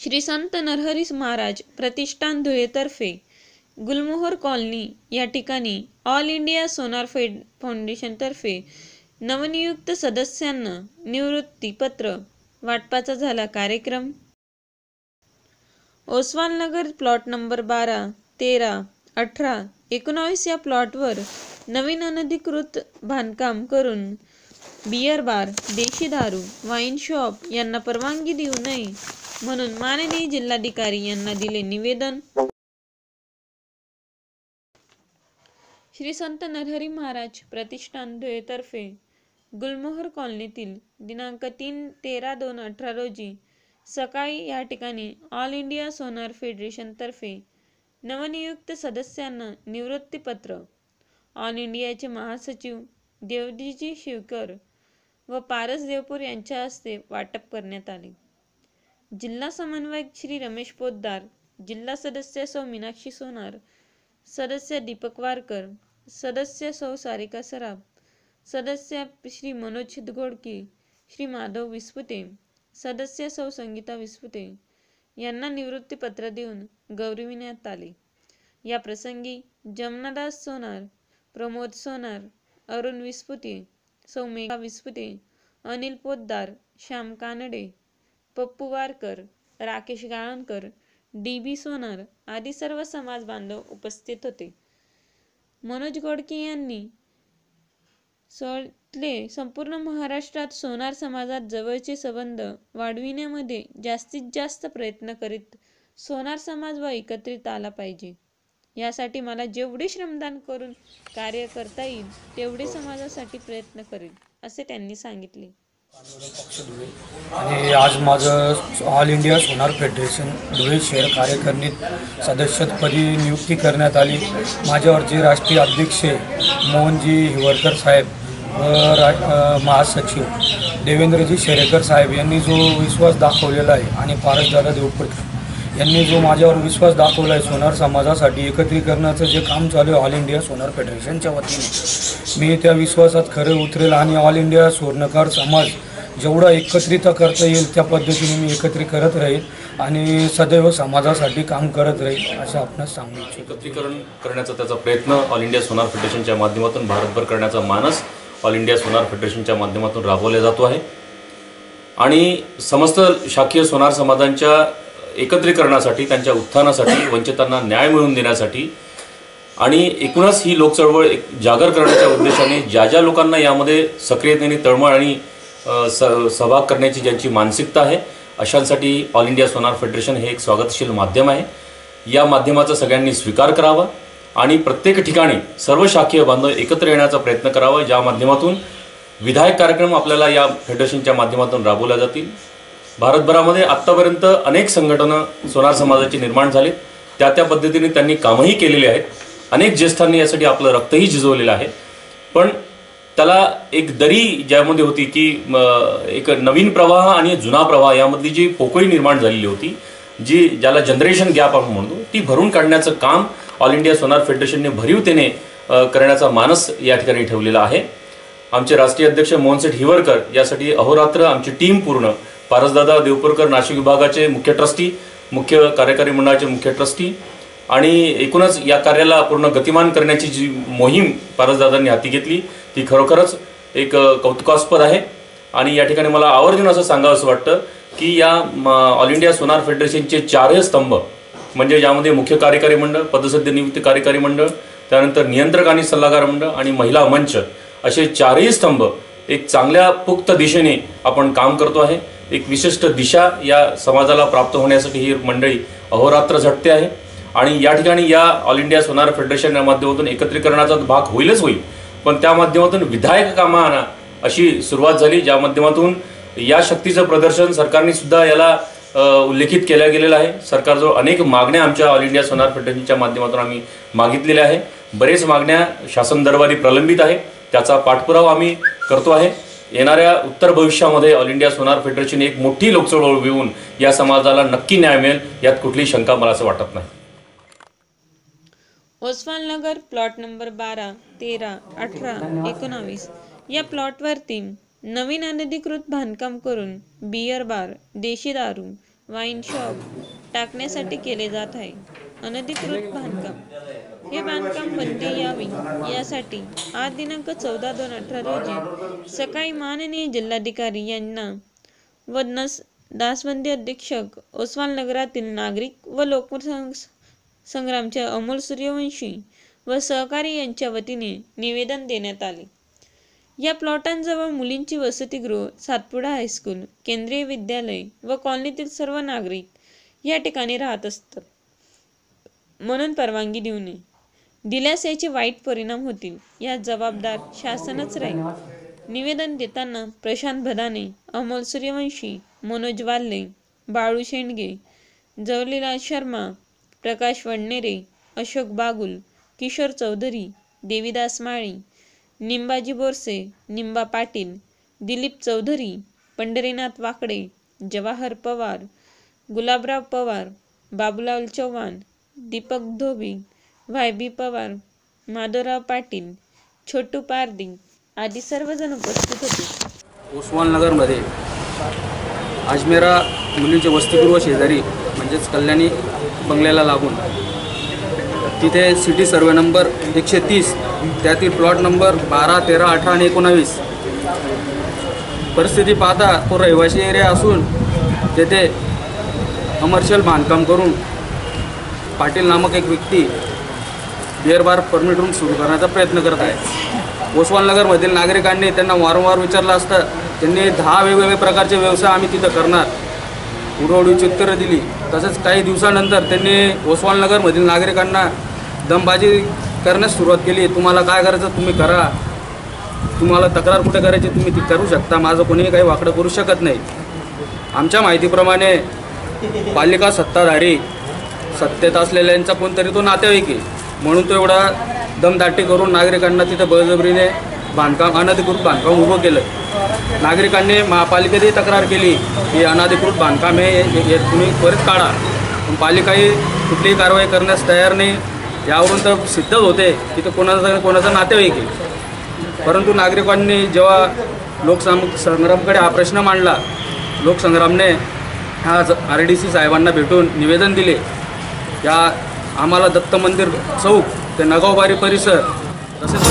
श्री संत नरहरी महाराज प्रतिष्ठान धुळेतर्फे गुलमोहर कॉलनी या ठिकाणी ऑल इंडिया सोनार फेड फाउंडेशनतर्फे नवनियुक्त सदस्यांना निवृत्ती पत्र वाटपाचा झाला कार्यक्रम. ओसवाल नगर प्लॉट नंबर बारा तेरा अठरा एकोणावीस या प्लॉटवर नवीन अनधिकृत बांधकाम करून बियर बार देशी दारू वाईन शॉप यांना परवानगी देऊ नये. म्हणून माननीय जिल्हाधिकारी यांना दिले निवेदन. श्री संत नरहरी महाराज प्रतिष्ठान धुळेतर्फे गुलमोहर कॉलनीतील दिनांक तीन तेरा दोन अठरा रोजी सकाळी या ठिकाणी ऑल इंडिया सोनार फेडरेशनतर्फे नवनियुक्त सदस्यांना निवृत्तीपत्र. ऑल इंडियाचे महासचिव देवजीजी शिवकर व पारस देवपूर यांच्या हस्ते वाटप करण्यात आले. जिल्हा समन्वयक श्री रमेश पोद्दार जिल्हा सदस्य सौ मीनाक्षी सोनार सदस्य दीपक वारकर सदस्य सौ सारिका सराफ सदस्य श्री मनोज घोडके श्री माधव विस्पुते सदस्य सौ संगीता विस्पुते यांना निवृत्तीपत्र देऊन गौरविण्यात आले. या प्रसंगी जमनादास सोनार प्रमोद सोनार अरुण विस्पुते सौमेघा विस्पुते अनिल पोद्दार श्याम कानडे पप्पू वारकर राकेश गाळणकर डी बी सोनार आदी सर्व समाज बांधव उपस्थित होते. मनोज गोडके यांनी सोडले संपूर्ण महाराष्ट्रात सोनार समाजात जवळचे संबंध वाढविण्यामध्ये जास्तीत जास्त प्रयत्न करीत सोनार समाज व एकत्रित आला पाहिजे. यासाठी मला जेवढे श्रमदान करून कार्य करता येईल तेवढे समाजासाठी प्रयत्न करेल असे त्यांनी सांगितले. आणि आज माझं all India Sonar federation Dhule शहर कार्यकारिणीत सदस्यपदी नियुक्ती करण्यात आली. माझ्यावरचे राष्ट्रीय अध्यक्ष मोहनजी हिवरकर साहेब व रा महासचिव देवेंद्रजी शेरेकर साहेब यांनी जो विश्वास दाखवलेला आहे आणि पारसदादा देवपूरकर यांनी जो माझ्यावर विश्वास दाखवला आहे सोनार समाजासाठी एकत्रीकरणाचं जे काम चालू आहे ऑल इंडिया सोनार फेडरेशनच्या वतीने मी त्या विश्वासात खरं उतरेल आणि ऑल इंडिया स्वर्णकार समाज जेवढा एकत्रित करता येईल त्या पद्धतीने मी एकत्रित करत राहील आणि सदैव समाजासाठी काम करत राहील असं आपणास सांगू इच्छितो. एकत्रीकरण करण्याचा त्याचा प्रयत्न ऑल इंडिया सोनार फेडरेशनच्या माध्यमातून भारतभर करण्याचा मानस ऑल इंडिया सोनार फेडरेशनच्या माध्यमातून राबवला जातो आहे. आणि समस्त शाखीय सोनार समाजांच्या एकत्रीकरणासाठी त्यांच्या उत्थानासाठी वंचितांना न्याय मिळवून देण्यासाठी. आणि एकूणच ही लोकचळवळ एक जागर करण्याच्या उद्देशाने ज्या ज्या लोकांना यामध्ये सक्रियतेने तळमळ आणि स सहभाग करण्याची ज्यांची मानसिकता आहे अशांसाठी ऑल इंडिया सोनार फेडरेशन हे एक स्वागतशील माध्यम आहे. या माध्यमाचा सगळ्यांनी स्वीकार करावा आणि प्रत्येक ठिकाणी सर्व शाखीय बांधव एकत्र येण्याचा प्रयत्न करावा. ज्या माध्यमातून विधायक कार्यक्रम आपल्याला या फेडरेशनच्या माध्यमातून राबवल्या जातील. भारतभरामध्ये आत्तापर्यंत अनेक संघटना सोनार समाजाची निर्माण झाली त्या त्या पद्धतीने त्यांनी कामही केलेले आहेत. अनेक ज्येष्ठांनी यासाठी आपलं रक्तही झिजवलेलं आहे. पण त्याला एक दरी ज्यामध्ये होती की एक नवीन प्रवाह आणि जुना प्रवाह यामधली जी पोकळी निर्माण झालेली होती जी ज्याला जनरेशन गॅप आपण म्हणतो ती भरून काढण्याचं काम ऑल इंडिया सोनार फेडरेशनने भरीवतेने करण्याचा मानस या ठिकाणी ठेवलेला आहे. आमचे राष्ट्रीय अध्यक्ष मोहनसेठ हिवरकर यासाठी अहोरात्र आमची टीम पूर्ण पारसदादा देवपूरकर नाशिक विभागाचे मुख्य ट्रस्टी मुख्य कार्यकारी मंडळाचे मुख्य ट्रस्टी. आणि एकूणच या कार्याला पूर्ण गतिमान करण्याची जी मोहीम पारसदादांनी हाती घेतली ती खरोखरच एक कौतुकास्पद आहे. आणि या ठिकाणी मला आवर्जून असं सांगावं असं वाटतं की या म, ऑल इंडिया सोनार फेडरेशनचे चारही स्तंभ म्हणजे ज्यामध्ये मुख्य कार्यकारी मंडळ पदसद्य नियुक्त कार्यकारी मंडळ त्यानंतर नियंत्रक आणि सल्लागार मंडळ आणि महिला मंच असे चारही स्तंभ एक चांगल्या पुक्त दिशेने आपण काम करतो आहे. एक विशिष्ट दिशा या समाजाला प्राप्त होण्यासाठी ही मंडळी अहोरात्र झटते आहे. आणि या ठिकाणी या ऑल इंडिया सोनार फेडरेशन या माध्यमातून एकत्रीकरणाचा भाग होईलच होईल. पण त्या माध्यमातून विधायक कामांना अशी सुरुवात झाली ज्या माध्यमातून या शक्तीचं प्रदर्शन सरकारने सुद्धा याला उल्लेखित केलं गेलेलं आहे. सरकारजवळ अनेक मागण्या आमच्या ऑल इंडिया सोनार फेडरेशनच्या माध्यमातून आम्ही मागितलेल्या आहे. बरेच मागण्या शासन दरबारी प्रलंबित आहे. त्याचा पाठपुरावा आम्ही करतो आहे. येणाऱ्या उत्तर भविष्यामध्ये ऑल इंडिया सोनार फेडरेशन एक मोठी लोकचळवळ घेऊन या समाजाला नक्की न्याय मिळेल यात कुठलीही शंका मला असं वाटत नाही. ओसवालनगर प्लॉट नंबर बारा तेरा अठरा एकोणावीस. या प्लॉटवरती नवीन अनधिकृत बांधकाम करून बियर बार देशी दारू वाईन शॉप टाकण्यासाठी केले जात आहे. अनधिकृत बांधकाम. हे बांधकाम बंदी यावी यासाठी आज दिनांक चौदा दोन अठरा रोजी सकाळी माननीय जिल्हाधिकारी यांना व नस दासबंदी अधीक्षक ओसवाल नगरातील नागरिक व लोकसंग संग्रामचे अमोल सूर्यवंशी व सहकारी यांच्या वतीने निवेदन देण्यात आले. या प्लॉटांजवळ मुलींची वसतिगृह सातपुडा हायस्कूल केंद्रीय विद्यालय व कॉलनीतील सर्व नागरिक या ठिकाणी राहत असतात म्हणून परवानगी देऊ नये. दिल्यास याचे वाईट परिणाम होतील या जबाबदार शासनच राहील. निवेदन देताना प्रशांत भदाने अमोल सूर्यवंशी मनोज वाल्ले बाळू शेंडगे जवलीलाल शर्मा प्रकाश वडनेरे अशोक बागुल किशोर चौधरी देवीदास माळी निंबाजी बोरसे निंबा पाटील दिलीप चौधरी पंढरीनाथ वाकडे जवाहर पवार गुलाबराव पवार बाबूलाल चव्हाण दीपक धोबी व्हाय बी पवार माधवराव पाटील छोटू पारदी आदी सर्वजण उपस्थित होते. उस्माननगरमध्ये अजमेरा मुलींचे वसतिगृह शेजारी म्हणजेच कल्याणी बंगल्याला लागून तिथे सिटी सर्वे नंबर एकशे तीस त्यातील प्लॉट नंबर बारा तेरा अठरा आणि एकोणावीस. परिस्थिती पाहता तो रहिवासी एरिया असून तेथे कमर्शियल बांधकाम करून पाटील नामक एक व्यक्ती बिअर बार परमिट रूम सुरू करण्याचा प्रयत्न करत आहे. ओसवालनगरमधील नागरिकांनी त्यांना वारंवार विचारलं असता त्यांनी दहा वेगवेगळे प्रकारचे व्यवसाय आम्ही तिथं करणार. पुरवडीची उत्तरं दिली. तसंच काही दिवसानंतर त्यांनी ओसवालनगरमधील नागरिकांना दमबाजी करण्यास सुरुवात केली. तुम्हाला काय करायचं? तुम्ही करा. तुम्हाला तक्रार कुठे करायची? तुम्ही ती करू शकता. माझं कोणीही काही वाकडं करू शकत नाही. आमच्या माहितीप्रमाणे पालिका सत्ताधारी सत्तेत असलेल्यांचा कोणतरी तो नातेवाईक आहे. म्हणून तो एवढा दमदाटी करून नागरिकांना तिथं बळजबरीने बांधकाम अनधिकृत बांधकाम उभं केलं. नागरिकांनी महापालिकेतही तक्रार केली की अनधिकृत बांधकाम हे हे- तुम्ही त्वरित काढा. पण पालिकाही कुठलीही कारवाई करण्यास तयार नाही. यावरून तर सिद्धच होते की तो कोणाचा कोणाचा नातेवाईक आहे. परंतु नागरिकांनी जेव्हा लोकसंग संग्रामकडे हा प्रश्न मांडला लोकसंग्रामने आज आर डी सी साहेबांना भेटून निवेदन दिले. या आम्हाला दत्त मंदिर चौक ते नगावबारी परिसर तसेच